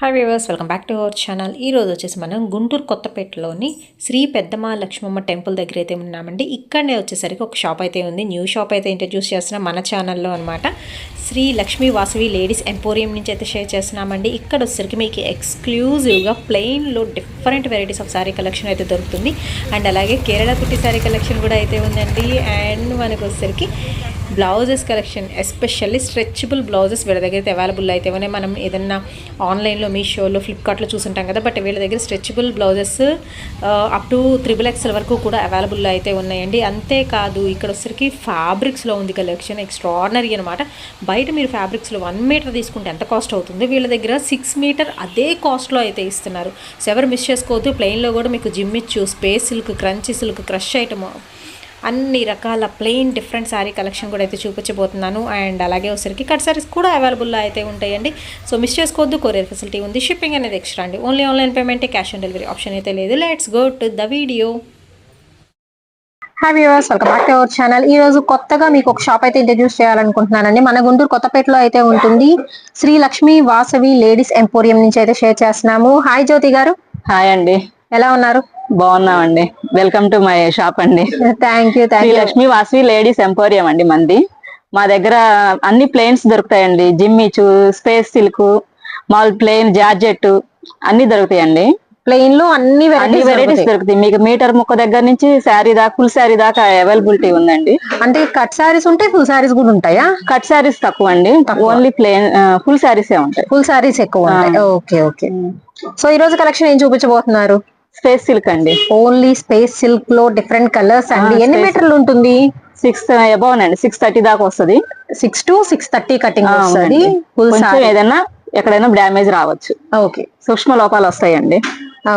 Hi viewers welcome back to our channel ఈ రోజు వచ్చేసి మనం గుంటూరు కొత్తపేటలోని శ్రీ పెద్దమ్మ లక్ష్మమ్మ టెంపుల్ దగ్గర అయితే ఉన్నామండి. ఇక్కడనే వచ్చేసరికి ఒక షాప్ అయితే ఉంది. న్యూ షాప్ అయితే ఇంట్రడ్యూస్ చేస్తున్నాం మన ఛానల్లో అనమాట శ్రీ లక్ష్మీ వాసవి లేడీస్ ఎంపోరియం నుంచి అయితే షేర్ చేస్తున్నామండి. ఇక్కడ వచ్చేసరికి మీకు ఎక్స్క్లూజివ్గా ప్లెయిన్లో different varieties of sari collection అయితే దొరుకుతుంది. అండ్ అలాగే కేరళ కుట్టి శారీ కలెక్షన్ కూడా అయితే ఉందండి. అండ్ మనకు వచ్చేసరికి blouses collection especially stretchable blouses వీళ్ళ దగ్గర అయితే అవైలబుల్ అయితే మనం ఏదన్నా ఆన్లైన్లో మీషోలో ఫ్లిప్కార్ట్లో చూసుంటాం కదా బట్ వీళ్ళ దగ్గర stretchable blouses up to triple XL వరకు కూడా అవైలబుల్ అయితే ఉన్నాయండి. అంతేకాదు ఇక్కడ వచ్చరికి ఫ్యాబ్రిక్స్లో ఉంది కలెక్షన్ ఎక్స్ట్రాడినరీ అనమాట బయట మీరు ఫ్యాబ్రిక్స్లో వన్ మీటర్ తీసుకుంటే ఎంత కాస్ట్ అవుతుంది? వీళ్ళ దగ్గర సిక్స్ మీటర్ అదే కాస్ట్లో అయితే ఇస్తున్నారు. సో ఎవరు మిస్ చేసుకోవద్దు ప్లెయిన్లో కూడా మీకు Jimmy Choo space silk crunchy silk crush item అన్ని రకాల ప్లెయిన్ డిఫరెంట్ శారీ కలెక్షన్ కూడా అయితే చూపించబోతున్నాను. అండ్ అలాగే వచ్చరికి కట్ సారీస్ కూడా అవైలబుల్లో అయితే ఉంటాయండి. సో మిస్ చేసుకోవద్దు కొరియర్ ఫెసిలిటీ ఉంది షిప్పింగ్ అనేది ఎక్స్ట్రా అండి. Only online payment cash on delivery option అయితే లేదు. Let's go to the video. Hi viewers welcome back to our channel ఈ రోజు కొత్తగా మీకు ఒక షాప్ అయితే ఇంట్రడ్యూస్ చేయాలనుకుంటున్నానండి. మన గుంటూరు కొత్తపేటలో అయితే ఉంటుంది శ్రీ లక్ష్మి వాసవి లేడీస్ ఎంపోరియం నుంచి అయితే షేర్ చేస్తున్నాము. హాయ్ జ్యోతి గారు. హాయ్ అండి. ఎలా ఉన్నారు? బాగున్నామండి. వెల్కమ్ టు మై షాప్ అండి. Thank you thank Shri you Lakshmi Vasavi ladies emporium అండి మంది. మా దగ్గర అన్ని ప్లేన్స్ దొరుకుతాయండి. జిమ్మిచు స్పేస్ సిల్క్ మాల్ ప్లేన్ జార్జెట్ అన్ని దొరుకుతాయండి. ప్లెయిన్లో అన్ని అన్ని వెరైటీస్ దొరుకుతాయి. మీకు మీటర్ ముక్క దగ్గర నుంచి శారీ దాకా ఫుల్ శారీ దాకా అవైలబిలిటీ ఉందండి. అంటే కట్ సారీస్ ఉంటాయి ఫుల్ సారీస్ కూడా ఉంటాయా? కట్ శారీస్ తక్కువ అండి. ఓన్లీ ప్లేన్ ఫుల్ శారీస్ ఉంటాయి. ఫుల్ సారీస్ ఎక్కువ ఉంటాయి. ఓకే ఓకే సో ఈ రోజు కలెక్షన్ ఏం చూపించబోతున్నారు? స్పేస్ సిల్క్ అండి. ఓన్లీ స్పేస్ సిల్క్లో డిఫరెంట్ కలర్స్ అండి ఎన్ని space- మీటర్లు ఉంటుంది? సిక్స్ అబౌవ్ అండి సిక్స్ థర్టీ దాకా వస్తుంది. Six to six thirty cutting వస్తుంది. ఫుల్ కొంచెం సారీ ఏదైనా ఎక్కడైనా డ్యామేజ్ రావచ్చు. ఓకే. సూక్ష్మ లోపాలు వస్తాయండి.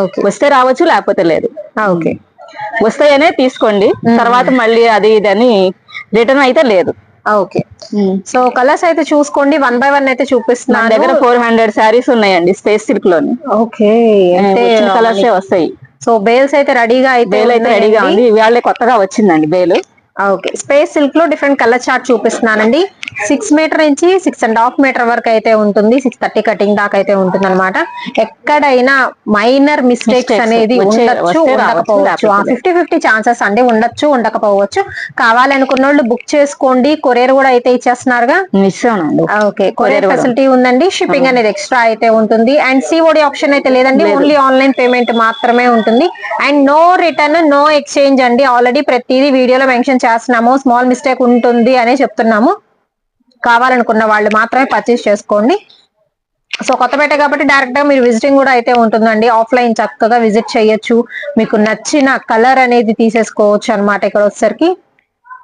ఓకే. వస్తే రావచ్చు లేకపోతే లేదు. ఓకే. వస్తాయనే తీసుకోండి. తర్వాత మళ్ళీ అది ఇది అని రిటర్న్ అయితే లేదు. ఓకే సో కలర్స్ అయితే చూసుకోండి. వన్ బై వన్ అయితే నా చూపిస్తున్నాను దగ్గర ఫోర్ హండ్రెడ్ శారీస్ ఉన్నాయండి స్పేస్ సిల్క్లోని. ఓకే అంటే కలర్స్ వస్తాయి. సో బేల్స్ అయితే రెడీగా అయితే బేల్ అయితే రెడీగా ఉంది. ఇవాళ కొత్తగా వచ్చిందండి బేలు ఓకే. స్పేస్ సిల్క్లో డిఫరెంట్ కలర్ చార్ట్ చూపిస్తున్నానండి. సిక్స్ మీటర్ నుంచి సిక్స్ అండ్ హాఫ్ మీటర్ వరకు అయితే ఉంటుంది. సిక్స్ థర్టీ కటింగ్ దాకా అయితే ఉంటుంది అనమాట ఎక్కడైనా మైనర్ మిస్టేక్స్ అనేది ఉండొచ్చు ఉండకపోవచ్చు. ఫిఫ్టీ ఫిఫ్టీ ఛాన్సెస్ అండి ఉండొచ్చు ఉండకపోవచ్చు. కావాలనుకున్న వాళ్ళు బుక్ చేసుకోండి. కొరియర్ కూడా అయితే ఇచ్చేస్తున్నారుగా. ఓకే. కొరియర్. ఫెసిలిటీ ఉందండి. షిప్పింగ్ అనేది ఎక్స్ట్రా అయితే ఉంటుంది. అండ్ సిఓడి ఆప్షన్ అయితే లేదండి. లేదు. ఓన్లీ ఆన్లైన్ పేమెంట్ మాత్రమే ఉంటుంది. And no return no exchange అండి. ఆల్రెడీ ప్రతిదీ వీడియోలో మెన్షన్ చేస్తున్నాము స్మాల్ మిస్టేక్ ఉంటుంది అనే చెప్తున్నాము. కావాలనుకున్న వాళ్ళు మాత్రమే పర్చేస్ చేసుకోండి. సో కొత్తపేట కాబట్టి డైరెక్ట్గా మీరు విజిటింగ్ కూడా అయితే ఉంటుందండి. ఆఫ్లైన్ చక్కగా విజిట్ చేయొచ్చు. మీకు నచ్చిన కలర్ అనేది తీసేసుకోవచ్చు అన్నమాట ఇక్కడ వచ్చేసరికి.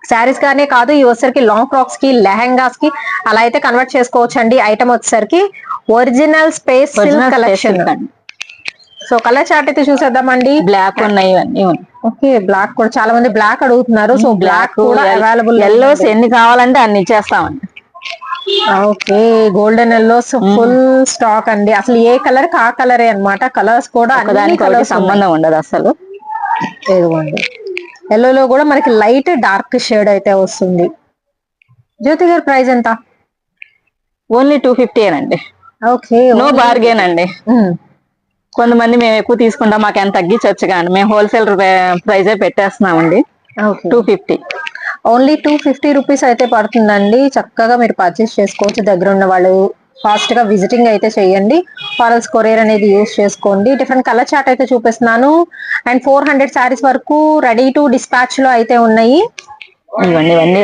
శారీస్ గానే కాదు ఈ వచ్చేసరికి లాంగ్ ఫ్రాక్స్కి లెహంగాస్కి అలా అయితే కన్వర్ట్ చేసుకోవచ్చు అండి ఐటమ్ వచ్చేసరికి original space collection so colour chart అయితే చూసేద్దామండి. బ్లాక్ ఉన్నాయి ఇవన్నీ ఓకే బ్లాక్ కూడా చాలా మంది బ్లాక్ అడుగుతున్నారు. సో బ్లాక్ కూడా అవైలబుల్ ఎల్లోస్ ఎన్ని కావాలంటే అన్ని ఇచ్చేస్తామండి. Okay golden yellow full stock అండి. అసలు ఏ కలర్ కా కలరే అన్నమాట. కలర్స్ కూడా కలర్స్ సంబంధం ఉండదు అసలు. ఇదిగోండి. ఎల్లోలో కూడా మనకి లైట్ డార్క్ షేడ్ అయితే వస్తుంది. జ్యోతి గారి ప్రైస్ ఎంత? ఓన్లీ టూ ఫిఫ్టీ అండి ఓకే నో బార్గెన్ అండి. కొంతమంది మేము ఎక్కువ తీసుకుంటాం మాకు ఎంత తగ్గించవచ్చు కానీ. మేము హోల్సేల్ ప్రైజే పెట్టేస్తున్నామండి. Two fifty only two fifty rupees అయితే పడుతుందండి. చక్కగా మీరు పర్చేస్ చేసుకోవచ్చు. దగ్గర ఉన్న వాళ్ళు ఫాస్ట్గా విజిటింగ్ అయితే చేయండి. ఫారల్స్ కొరియర్ అనేది యూస్ చేసుకోండి. డిఫరెంట్ కలర్ చార్ట్ అయితే చూపిస్తున్నాను. అండ్ ఫోర్ హండ్రెడ్ శారీస్ వరకు రెడీ టు డిస్పాచ్లో అయితే ఉన్నాయి. ఇవ్వండి ఇవన్నీ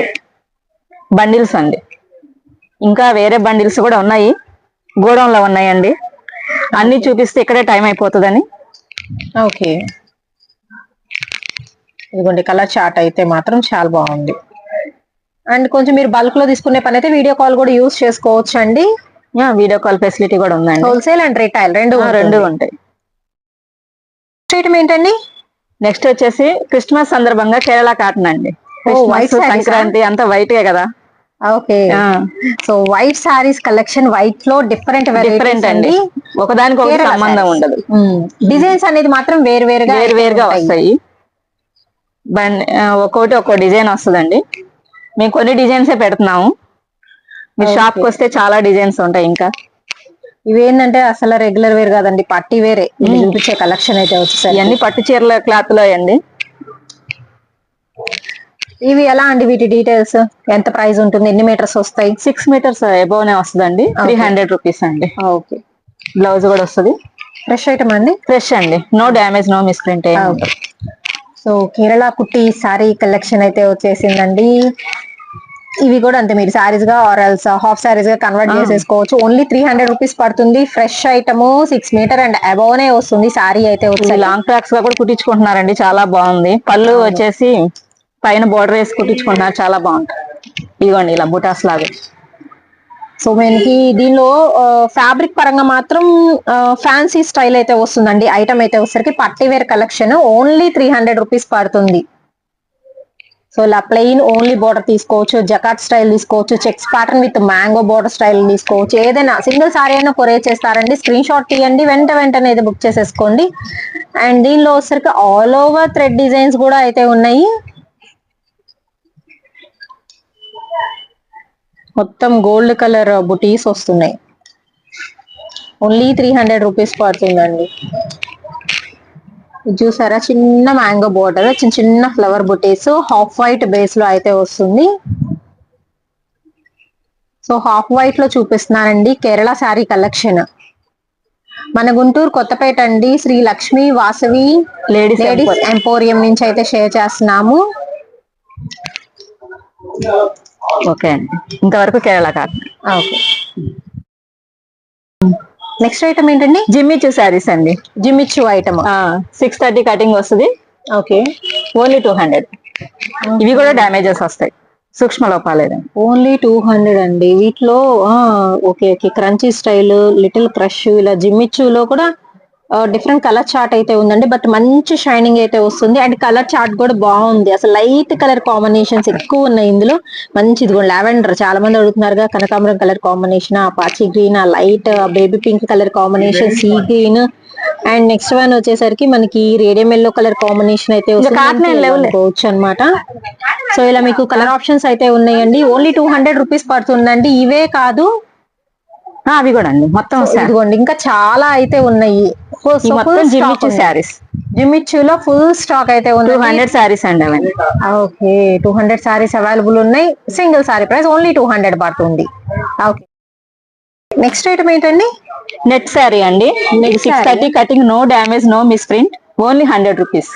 బండిల్స్ అండి. ఇంకా వేరే బండిల్స్ కూడా ఉన్నాయి. గోడౌన్లో ఉన్నాయండి. అన్ని చూపిస్తే ఇక్కడే టైం అయిపోతుందని. ఓకే. ఇదిగోండి కలర్ చార్ట్ అయితే మాత్రం చాలా బాగుంది. అండ్ కొంచెం మీరు బల్క్లో తీసుకునే పని అయితే వీడియో కాల్ కూడా యూస్ చేసుకోవచ్చు అండి వీడియో కాల్ ఫెసిలిటీ కూడా ఉందండి. హోల్సేల్ అండ్ రిటైల్ రెండు రెండు ఉంటాయి. ఐటమ్ ఏంటండి? నెక్స్ట్ వచ్చేసి క్రిస్మస్ సందర్భంగా కేరళ కాటన్ అండి. Oh? సంక్రాంతి అంతా వైట్ కదా. Okay. So white saris collection వైట్లో డిఫరెంట్ డిఫరెంట్ అండి. ఒకదానికి కేరళ సంబంధం. ఉండదు. డిజైన్స్ అనేది మాత్రం వేరు వేరుగా వేరు వేరుగా వస్తాయి ఒక్కొక్కటి ఒక్కో డిజైన్ వస్తుందండి. మేము కొన్ని డిజైన్స్ పెడుతున్నాము. మీ షాప్కి వస్తే చాలా డిజైన్స్ ఉంటాయి ఇంకా. ఇవేంటంటే అసలు రెగ్యులర్ వేర్ కాదండి పట్టి వేరే. చూపించే కలెక్షన్ అయితే వచ్చేసరి ఇవన్నీ పట్టు చీరల క్లాత్లో అండి ఇవి ఎలా అండి వీటి డీటెయిల్స్ ఎంత ప్రైస్ ఉంటుంది? ఎన్ని మీటర్స్ వస్తాయి? సిక్స్ మీటర్స్ ఎబోవ్ వస్తుందండి. త్రీ హండ్రెడ్ రూపీస్ అండి. ఓకే బ్లౌజ్ కూడా వస్తుంది. ఫ్రెష్ ఐటమ్ అండి? ఫ్రెష్ అండి. నో డ్యామేజ్ నో మిస్ప్రింట్ ఏం ఉండదు. సో కేరళ కుట్టి సారీ కలెక్షన్ అయితే వచ్చేసిందండి. ఇవి కూడా అంతే మీరు సారీస్గా ఆర్ ఎల్స్ హాఫ్ సారీస్గా కన్వర్ట్ చేసేసుకోవచ్చు. ఓన్లీ త్రీ హండ్రెడ్ రూపీస్ పడుతుంది. Fresh item six metre and above నే వస్తుంది. సారీ అయితే వచ్చి లాంగ్ ఫ్రాక్స్గా కూడా కుట్టించుకుంటున్నారండి. చాలా బాగుంది. పళ్ళు వచ్చేసి పైన బోర్డర్ వేసి కుట్టించుకుంటున్నారు చాలా బాగుంటుంది. ఇదిగోండి ఇలా బుటాస్ లాగా. సో మనకి దీనిలో ఫ్యాబ్రిక్ పరంగా మాత్రం ఫ్యాన్సీ స్టైల్ అయితే వస్తుందండి. ఐటమ్ అయితే వచ్చేసరికి పట్టివేర్ collection only three hundred rupees పడుతుంది. సో ఇలా ప్లెయిన్ ఓన్లీ బోర్డర్ తీసుకోవచ్చు జకాట్ స్టైల్ తీసుకోవచ్చు checks pattern with mango border style తీసుకోవచ్చు. ఏదైనా సింగిల్ సారీ అయినా కొరియర్ చేస్తారండి. స్క్రీన్ షాట్ తీయండి వెంట వెంటనే అయితే బుక్ చేసేసుకోండి. అండ్ దీనిలో వచ్చేసరికి ఆల్ ఓవర్ థ్రెడ్ డిజైన్స్ కూడా అయితే ఉన్నాయి. మొత్తం గోల్డ్ కలర్ బుటీస్ వస్తున్నాయి. ఓన్లీ త్రీ హండ్రెడ్ రూపీస్ పడుతుందండి. ఇది చూసారా? చిన్న మ్యాంగో బోర్డర్ చిన్న చిన్న ఫ్లవర్ బుటీస్ హాఫ్ వైట్ బేస్లో అయితే వస్తుంది. సో హాఫ్ వైట్లో చూపిస్తున్నానండి కేరళ శారీ కలెక్షన్. మన గుంటూరు కొత్తపేట అండి Shri Lakshmi Vasavi ladies ladies emporium నుంచి అయితే షేర్ చేస్తున్నాము. ఓకే అండి. ఇంతవరకు కేరళ కాదు. ఓకే. నెక్స్ట్ ఐటమ్ ఏంటండి? జిమ్మిచు శారీస్ అండి. Jimmy Choo item. Six thirty cutting వస్తుంది. ఓకే. ఓన్లీ టూ హండ్రెడ్ ఇవి కూడా డ్యామేజెస్ వస్తాయి. సూక్ష్మ లోపాలేదండి ఓన్లీ టూ హండ్రెడ్ అండి. వీటిలో okay okay. Crunchy style little crush ఇలా జిమ్మిచ్చులో కూడా డిఫరెంట్ కలర్ చార్ట్ అయితే ఉందండి. బట్ మంచి షైనింగ్ అయితే వస్తుంది. అండ్ కలర్ చార్ట్ కూడా బాగుంది. అసలు లైట్ కలర్ కాంబినేషన్స్ ఎక్కువ ఉన్నాయి ఇందులో. మంచి ఇది లావెండర్ చాలా మంది అడుగుతున్నారుగా కనకాంబరం కలర్ కాంబినేషన్ ఆ పాచి గ్రీన్ ఆ light baby pink colour combination sea green and next one వచ్చేసరికి మనకి రేడియం ఎల్లో కలర్ కాంబినేషన్ అయితే. అనుకోవచ్చు అనమాట సో ఇలా మీకు కలర్ ఆప్షన్స్ అయితే ఉన్నాయండి. ఓన్లీ టూ హండ్రెడ్ రూపీస్ పడుతుందండి. ఇవే కాదు అవి కూడా అండి. మొత్తం ఇదిగోండి ఇంకా చాలా అయితే ఉన్నాయి. ఈ మొత్తం జిమ్మిచు శారీస్. జిమ్మిచ్చులో ఫుల్ స్టాక్ అయితే టూ ఉంది హండ్రెడ్ శారీస్ అండి అవన్నీ. Okay two hundred saris available ఉన్నాయి. Single sari price only two hundred పడుతుంది. ఓకే. నెక్స్ట్ ఐటమ్ ఏంటండి? నెట్ శారీ అండి. Six. Thirty cutting no damage no mis print only hundred rupees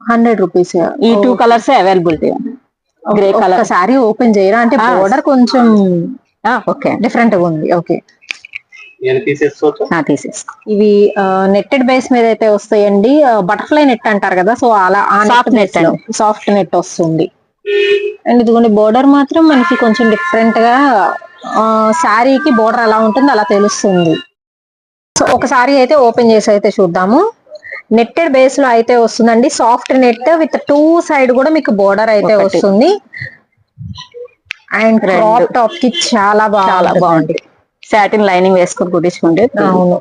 hundred rupees ఈ two colours availability grey colour sari open చేయరా? అంటే. Border కొంచెం okay డిఫరెంట్గా ఉంది. Okay ఇవి నెట్టెడ్ బేస్ మీద అయితే వస్తాయండి బటర్ఫ్లై నెట్ అంటారు కదా సో అలా net నెట్ సాఫ్ట్ నెట్ వస్తుంది. అండ్ ఇదిగోండి బోర్డర్ మాత్రం మనకి కొంచెం డిఫరెంట్గా శారీకి బోర్డర్ ఎలా ఉంటుంది అలా తెలుస్తుంది. సో ఒక సారీ అయితే ఓపెన్ చేసి అయితే చూద్దాము. నెట్టెడ్ బేస్లో అయితే వస్తుందండి. Soft net with two side కూడా మీకు బోర్డర్ అయితే. వస్తుంది. అండ్. క్రాప్ టాప్కి చాలా బాగా చాలా బాగుంటుంది. సాటిన్ లైనింగ్ వేసుకొని కుట్టించుకుంటే అవును.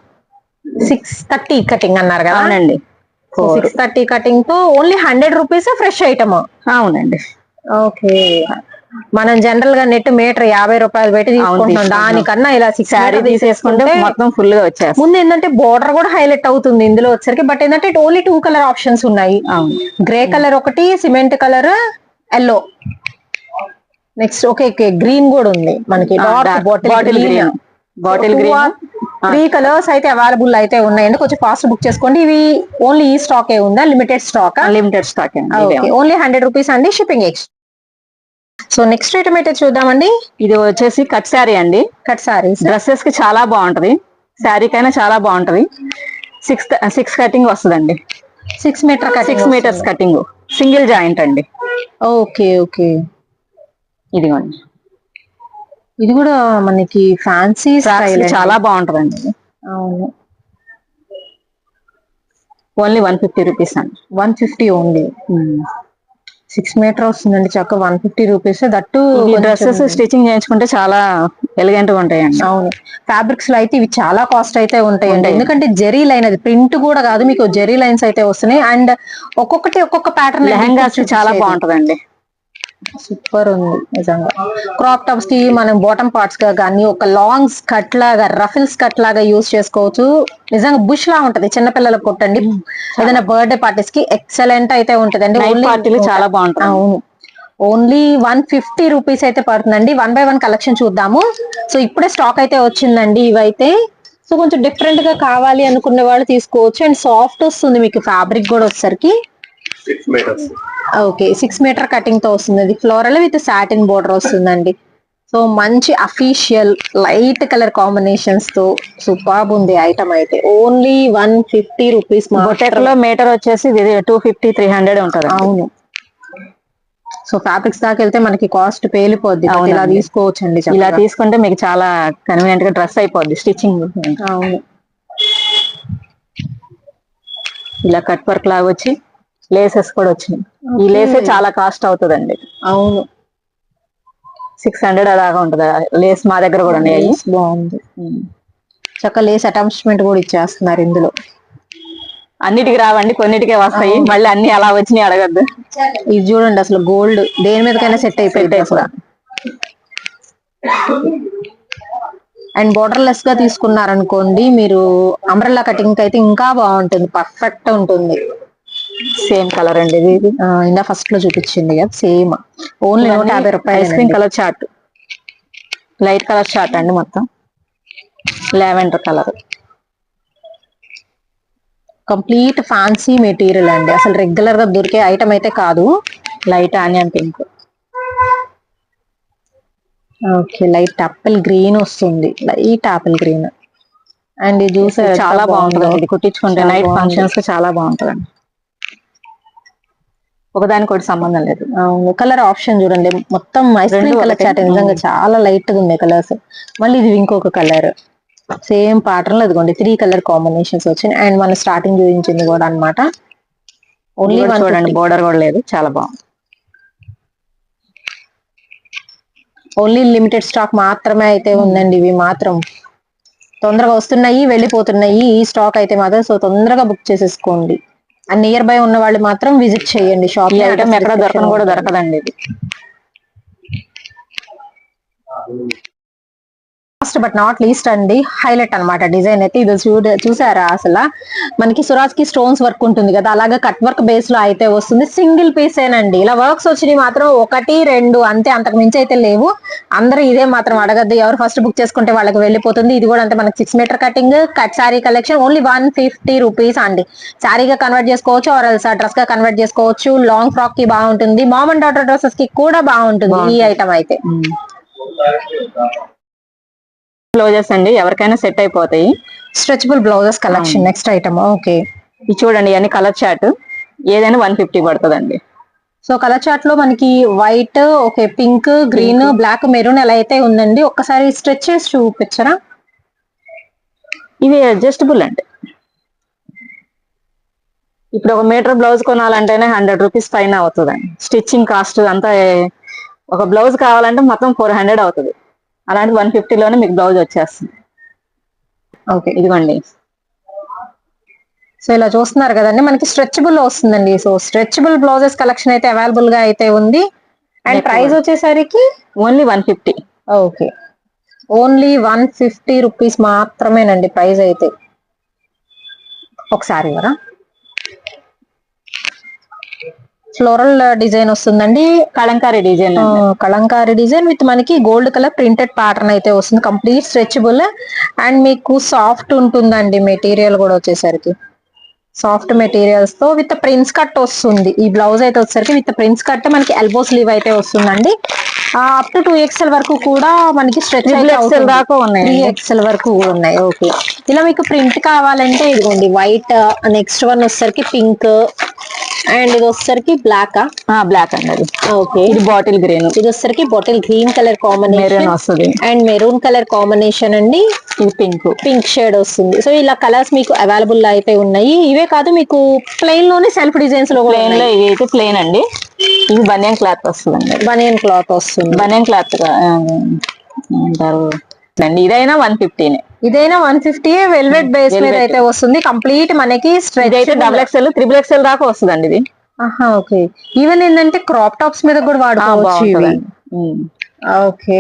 సిక్స్ థర్టీ కటింగ్ అన్నారు కదా? అవునండి. Six thirty కటింగ్తో only hundred rupees fresh item అవునండి. ఓకే మనం జనరల్గా నెట్ మీటర్ యాభై రూపాయలు పెట్టి తీసుకుంటున్నాం. తీసుకుంటున్నాం. దానికన్నా ఇలా సిక్స్ శారీ తీసేసుకుంటే మొత్తం ఫుల్గా వచ్చేస్తుంది. ముందు ఏంటంటే బోర్డర్ కూడా హైలైట్ అవుతుంది ఇందులో వచ్చరికి బట్ ఏంటంటే ఓన్లీ టూ కలర్ ఆప్షన్స్ ఉన్నాయి. గ్రే కలర్ ఒకటి cement colour yellow next okay okay green కూడా ఉంది మనకి. Bottle green bottle green three colours అయితే అవైలబుల్ అయితే ఉన్నాయండి. కొంచెం ఫాస్ట్ బుక్ చేసుకోండి. ఇవి ఓన్లీ ఈ స్టాక్ ఏ ఉందా? Limited stock limited stock. Only hundred rupees అండి shipping ex so next item అయితే చూద్దామండి. ఇది వచ్చేసి కట్ శారీ అండి. కట్ సారీస్ డ్రెస్సెస్కి చాలా బాగుంటది. శారీ కైనా చాలా బాగుంటది. సిక్స్ సిక్స్ కటింగ్ వస్తుందండి. Six metre six metres cutting single joint అండి. ఓకే ఓకే ఇదిగోండి. ఇది కూడా మనకి ఫ్యాన్సీ స్టైల్ చాలా బాగుంటదండి. అవును. ఓన్లీ వన్ ఫిఫ్టీ రూపీస్ అండి. One fifty only six metre వస్తుందండి చక్క one fifty rupees that dresses stitching చేయించుకుంటే చాలా ఎలిగెంట్గా ఉంటాయండి. అవును. ఫ్యాబ్రిక్స్లో అయితే ఇవి చాలా కాస్ట్ అయితే ఉంటాయండి. ఉంటాయి. ఎందుకంటే జెరీ లైన్ అది ప్రింట్ కూడా కాదు మీకు జెరీ లైన్స్ అయితే వస్తున్నాయి. అండ్ ఒక్కొక్కటి ఒక్కొక్క ప్యాటర్న్ లెహంగాస్ చాలా బాగుంటదండి. సూపర్ ఉంది నిజంగా. క్రాప్ టాప్స్కి మనం బాటమ్ పార్ట్స్గా కానీ ఒక లాంగ్ స్కర్ట్ లాగా రఫిల్ స్కర్ట్ లాగా యూస్ చేసుకోవచ్చు. నిజంగా బుష్ లా ఉంటది చిన్నపిల్లలకు కొట్టండి. ఏదైనా బర్త్డే పార్టీస్కి ఎక్సలెంట్ అయితే ఉంటదండి. Only- పార్టీలు చాలా బాగుంటుంది అవును. ఓన్లీ వన్ ఫిఫ్టీ రూపీస్ అయితే పడుతుందండి. వన్ బై వన్ కలెక్షన్ చూద్దాము. సో ఇప్పుడే స్టాక్ అయితే వచ్చిందండి ఇవైతే. సో కొంచెం డిఫరెంట్గా కావాలి అనుకునే వాళ్ళు తీసుకోవచ్చు. అండ్ సాఫ్ట్ వస్తుంది మీకు ఫ్యాబ్రిక్ కూడా వచ్చేసరికి. ఓకే సిక్స్ మీటర్ కటింగ్తో వస్తుంది. ఫ్లోరల్ విత్ సాటిన్ బోర్డర్ వస్తుందండి. సో మంచి అఫీషియల్ లైట్ కలర్ కాంబినేషన్స్తో సూపర్ ఉంది ఐటమ్ అయితే. ఓన్లీ వన్ ఫిఫ్టీ రూపీస్లో మీటర్ వచ్చేసి టూ ఫిఫ్టీ త్రీ హండ్రెడ్ ఉంటుంది అవును. సో ఫ్యాబ్రిక్స్ దాకా వెళ్తే మనకి కాస్ట్ పేలిపోద్ది. ఇలా. తీసుకోవచ్చండి ఇలా. తీసుకుంటే మీకు చాలా కన్వీనియంట్గా డ్రెస్ అయిపోద్ది. స్టిచ్చింగ్ అవును. ఇలా కట్ వర్క్ లాగా వచ్చి లేసెస్ కూడా వచ్చినాయి. ఈ. లేసే చాలా కాస్ట్ అవుతుందండి. అవును. సిక్స్ హండ్రెడ్ అలాగా ఉంటది. లేస్ మా దగ్గర కూడా ఉన్నాయి. బాగుంది. చక్క లేస్ అటాచ్మెంట్ కూడా ఇచ్చేస్తున్నారు ఇందులో. అన్నిటికి రావండి కొన్నిటికే వస్తాయి. మళ్ళీ అన్ని అలా వచ్చినాయి అడగద్దు. ఇది చూడండి అసలు గోల్డ్ దేని మీదకైనా సెట్ అయిపోయింది అసలు. అండ్ బోర్డర్ లెస్గా తీసుకున్నారనుకోండి మీరు అంబ్రెల్లా కటింగ్ అయితే ఇంకా బాగుంటుంది. పర్ఫెక్ట్ ఉంటుంది. సేమ్ కలర్ అండి. ఇది ఇది ఫస్ట్లో చూపించింది కదా సేమ్ ఓన్లీ నూట యాభై ఐస్ క్రీమ్ రూపాయలు colour chart light colour chart అండి మొత్తం. Lavender colour complete fancy material అండి. అసలు రెగ్యులర్గా దొరికే ఐటమ్ అయితే కాదు. Light onion pink okay light apple green వస్తుంది. లైట్ ఆపిల్ గ్రీన్ అండ్ ఇది చూసే చాలా బాగుంటుంది. కుట్టించుకుంటే నైట్. ఫంక్షన్స్ చాలా బాగుంటుందండి ఒకదానికి ఒకటి సంబంధం లేదు. కలర్ ఆప్షన్ చూడండి. మొత్తం ఐస్ క్రీమ్ కలర్. చాట్ నిజంగా. చాలా లైట్గా ఉన్నాయి కలర్స్ మళ్ళీ ఇది ఇంకొక కలర్ సేమ్ ప్యాటర్న్లో ఇదిగోండి త్రీ కలర్ కాంబినేషన్స్ వచ్చినాయి. అండ్ మన స్టార్టింగ్ చూపించింది కూడా అన్నమాట. ఓన్లీ చూడండి బోర్డర్ కూడా లేదు. చాలా బాగుంది. ఓన్లీ లిమిటెడ్ స్టాక్ మాత్రమే అయితే ఉందండి ఇవి మాత్రం. తొందరగా వస్తున్నాయి వెళ్ళిపోతున్నాయి. ఈ స్టాక్ అయితే మాత్రం సో తొందరగా బుక్ చేసేసుకోండి. అండ్ నియర్ బై ఉన్న వాళ్ళు మాత్రం విజిట్ చేయండి. షాప్ ఐటమ్ ఎక్కడ దొరకను కూడా దొరకదండి ఇది. లాస్ట్ బట్ నాట్ లీస్ట్ అండి హైలైట్ అన్నమాట డిజైన్ అయితే. ఇది చూడ చూసారా అసలు? మనకి సురాజ్కి స్టోన్స్ వర్క్ ఉంటుంది కదా అలాగే కట్ వర్క్ బేస్లో అయితే వస్తుంది. సింగిల్ పీస్ ఏనండి ఇలా వర్క్స్ వచ్చినాయి మాత్రం ఒకటి రెండు అంతే అంతకు మించి అయితే లేవు. అందరూ ఇదే మాత్రం అడగద్దు. ఎవరు ఫస్ట్ బుక్ చేసుకుంటే వాళ్ళకి వెళ్ళిపోతుంది. ఇది కూడా అంతే మనకి six metre cutting cut sari collection only one fifty rupees అండి. సారీగా కన్వర్ట్ చేసుకోవచ్చు ఆర్ డ్రెస్గా కన్వర్ట్ చేసుకోవచ్చు. లాంగ్ ఫ్రాక్కి బాగుంటుంది. మామ్ అండ్ డాటర్ డ్రెస్సెస్కి కూడా బాగుంటుంది ఈ ఐటమ్ అయితే. బ్లౌజెస్ అండి ఎవరికైనా సెట్ అయిపోతాయి. Stretchable blouses collection next item okay. ఇది చూడండి ఇవన్నీ కలర్ చార్ట్ ఏదైనా వన్ ఫిఫ్టీ పడుతుందండి. సో కలర్ చార్ట్లో మనకి white okay pink green black maroon ఎలా అయితే ఉందండి ఒక్కసారి స్ట్రెచ్ చేసి చూపించరా? ఇవి అడ్జస్టబుల్ అండి. ఇప్పుడు ఒక మీటర్ బ్లౌజ్ కొనాలంటేనే హండ్రెడ్ రూపీస్ పైన అవుతుందండి. స్టిచ్చింగ్ కాస్ట్ అంతా ఒక బ్లౌజ్ కావాలంటే మొత్తం ఫోర్ హండ్రెడ్ అవుతుంది. అలాంటి వన్లోనే మీకు బ్లౌజ్ వచ్చేస్తుంది. ఓకే ఇదిగోండి. సో ఇలా చూస్తున్నారు కదండి మనకి స్ట్రెచబుల్ వస్తుందండి. సో స్ట్రెచబుల్ బ్లౌజెస్ కలెక్షన్ అయితే అవైలబుల్గా అయితే ఉంది. And price. వచ్చేసరికి? Only one fifty okay only one fifty rupees మాత్రమేనండి ప్రైస్ అయితే. ఒకసారి వరా ఫ్లోరల్ డిజైన్ వస్తుందండి. కలంకారీ డిజైన్ ఆ, కలంకారీ డిజైన్ విత్ మనకి గోల్డ్ కలర్ ప్రింటెడ్ ప్యాటర్న్ అయితే వస్తుంది. కంప్లీట్ స్ట్రెచబుల్ అండ్ మీకు సాఫ్ట్ ఉంటుందండి మెటీరియల్ కూడా వచ్చేసరికి. సాఫ్ట్ మెటీరియల్స్తో విత్ ప్రిన్స్ కట్ వస్తుంది. ఈ బ్లౌజ్ అయితే వచ్చేసరికి విత్ ప్రిన్స్ కట్ మనకి ఎల్బో స్లీవ్ అయితే వస్తుందండి. అప్ టు టూ ఎక్స్ఎల్ వరకు కూడా మనకి స్ట్రెచ్ దాకా ఉన్నాయి. త్రీ ఎక్స్ఎల్ వరకు కూడా ఉన్నాయి. ఓకే ఇలా మీకు ప్రింట్ కావాలంటే ఇదిగోండి వైట్ నెక్స్ట్ వన్ వచ్చేసరికి పింక్ అండ్ ఇది వచ్చేసరికి బ్లాక్ బ్లాక్ అండి అది. ఓకే ఇది బాటిల్ గ్రీన్ ఇది వచ్చేసరికి బాటిల్ గ్రీన్ కలర్ కాంబినేషన్ వస్తుంది. అండ్ మెరూన్ కలర్ కాంబినేషన్ అండి. ఇది పింక్ పింక్ షేడ్ వస్తుంది. సో ఇలా కలర్స్ మీకు అవైలబుల్ అయితే ఉన్నాయి. ఇవే కాదు మీకు ప్లెయిన్లోనే సెల్ఫ్ డిజైన్స్లో ప్లెయిన్లో ఇవి అయితే ప్లెయిన్ అండి. ఇది బనియన్ క్లాత్ వస్తుందండి. బనియన్ క్లాత్ వస్తుంది. బనియన్ క్లాత్ అంటారు అండి ఇదైనా వన్ ఫిఫ్టీనే ఇదైనా వన్ ఫిఫ్టీ వెల్వెట్ బేస్ మీద. అయితే వస్తుంది. కంప్లీట్ మనకి stretch double XL triple XL దాకా వస్తుందండి ఇది. ఆహా ఓకే. ఈవెన్ ఏంటంటే క్రాప్ టాప్స్ మీద కూడా వాడుకోవచ్చు ఉమ్. ఓకే.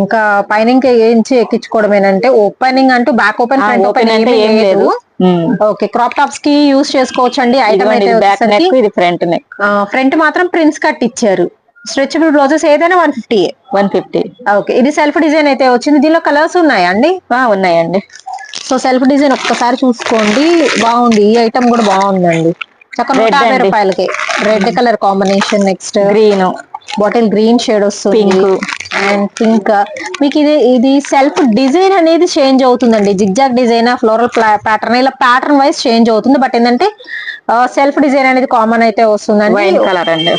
ఇంకా పైన ఇంకా ఏంచి ఎక్కించుకోవడం ఏంటంటే ఓపెనింగ్ అంటూ బ్యాక్ ఓపెన్ ఫ్రంట్ ఓపెన్ అంటే ఏం లేదు. ఉమ్. ఓకే క్రాప్ టాప్స్కి యూస్ చేసుకోవచ్చు అండి ఐటమ్ అయితే ఫ్రంట్ నెక్ ఫ్రంట్ మాత్రం ప్రిన్స్ కట్ ఇచ్చారు స్ట్రెచబుల్ బ్లౌజెస్ ఏదైనా one fifty one fifty okay ఇది సెల్ఫ్ డిజైన్ అయితే వచ్చింది. దీనిలో కలర్స్ ఉన్నాయా అండి ఉన్నాయండి. సో సెల్ఫ్ డిజైన్ ఒక్కసారి చూసుకోండి. బాగుంది. ఈ ఐటమ్ కూడా బాగుందండి. చక్క నూట యాభై. రూపాయలకి. Red colour combination next green bottle green shade వస్తుంది. అండ్ పింక్ మీకు ఇది ఇది సెల్ఫ్ డిజైన్ అనేది చేంజ్ అవుతుందండి. జిగ్జాగ్ డిజైన్ ఫ్లోరల్ ప్యాటర్న్ ఇలా ప్యాటర్న్ వైజ్ చేంజ్ అవుతుంది. బట్ ఏంటంటే సెల్ఫ్ డిజైన్ అనేది కామన్ అయితే వస్తుందండి. కలర్ అండి.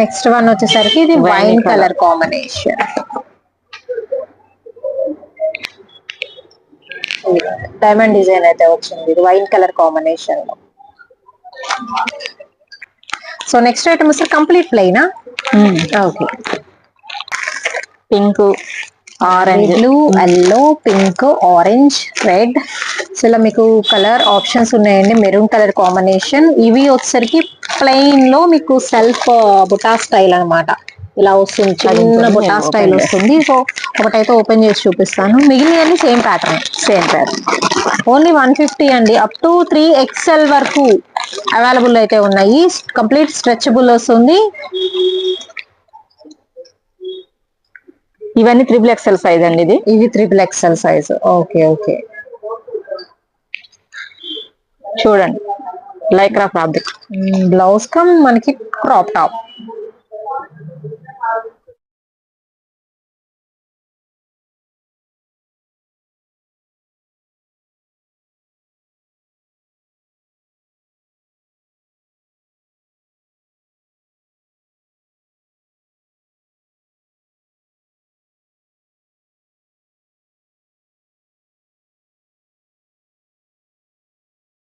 నెక్స్ట్ వన్ వచ్చేసరికి ఇది wine. Colour combination diamond design అయితే వచ్చింది. ఇది వైన్ కలర్ కాంబినేషన్లో. సో నెక్స్ట్ ఐటమ్ వస్తే complete ప్లెయినా okay pink orange blue yellow pink orange red so ఇలా మీకు కలర్ ఆప్షన్స్ ఉన్నాయండి. మెరూన్ కలర్ కాంబినేషన్ ఇవి వచ్చేసరికి ప్లెయిన్లో మీకు సెల్ఫ్ బుటా స్టైల్ అన్నమాట. ఇలా వస్తుంది చిన్న బుటా స్టైల్ వస్తుంది. సో ఒకటైతే ఓపెన్ చేసి చూపిస్తాను. మిగిలినవన్నీ same pattern same pattern. Only one fifty అండి. అప్ టు త్రీ ఎక్స్ఎల్ వరకు అవైలబుల్ అయితే ఉన్నాయి. కంప్లీట్ స్ట్రెచబుల్ వస్తుంది. ఇవన్నీ త్రిబుల్ ఎక్సెల్ సైజ్ అండి ఇది. ఇది triple XL size okay okay. చూడండి. లైక్రా ఫ్యాబ్రిక్ బ్లౌజ్ కమ్ మనకి క్రాప్ టాప్.